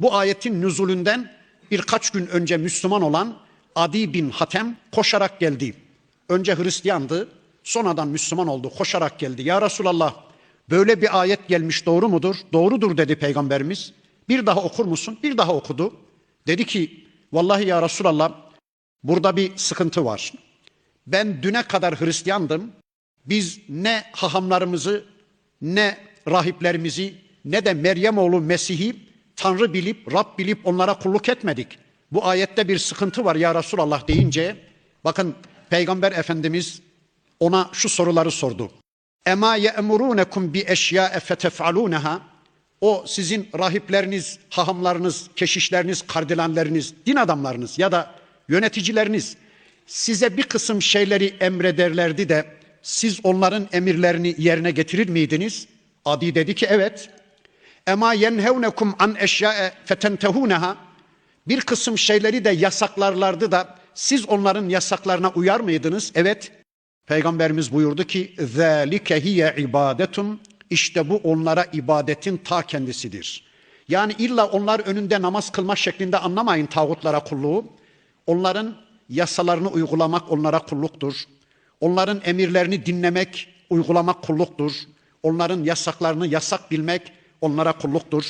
bu ayetin nüzulünden birkaç gün önce Müslüman olan Adi bin Hatem koşarak geldi. Önce Hristiyandı, sonradan Müslüman oldu, koşarak geldi. Ya Resulallah, böyle bir ayet gelmiş doğru mudur? Doğrudur dedi Peygamberimiz. Bir daha okur musun? Bir daha okudu. Dedi ki, vallahi ya Resulallah, burada bir sıkıntı var. Ben düne kadar Hristiyandım. Biz ne hahamlarımızı, ne rahiplerimizi, ne de Meryem oğlu Mesih'i Tanrı bilip, Rab bilip onlara kulluk etmedik. Bu ayette bir sıkıntı var ya Resulallah deyince, bakın Peygamber Efendimiz ona şu soruları sordu. Ema ye'murunekum bi eşya'e fetef'aluneha o sizin rahipleriniz, hahamlarınız, keşişleriniz, kardilanlarınız, din adamlarınız ya da yöneticileriniz size bir kısım şeyleri emrederlerdi de siz onların emirlerini yerine getirir miydiniz? Adi dedi ki evet. Ema yenhevnekum an eşya'e fetentehuneha bir kısım şeyleri de yasaklarlardı da siz onların yasaklarına uyar mıydınız? Evet. Peygamberimiz buyurdu ki zâlike hiye ibadetun işte bu onlara ibadetin ta kendisidir. Yani illa onlar önünde namaz kılma şeklinde anlamayın tağutlara kulluğu. Onların yasalarını uygulamak onlara kulluktur. Onların emirlerini dinlemek, uygulamak kulluktur. Onların yasaklarını yasak bilmek onlara kulluktur.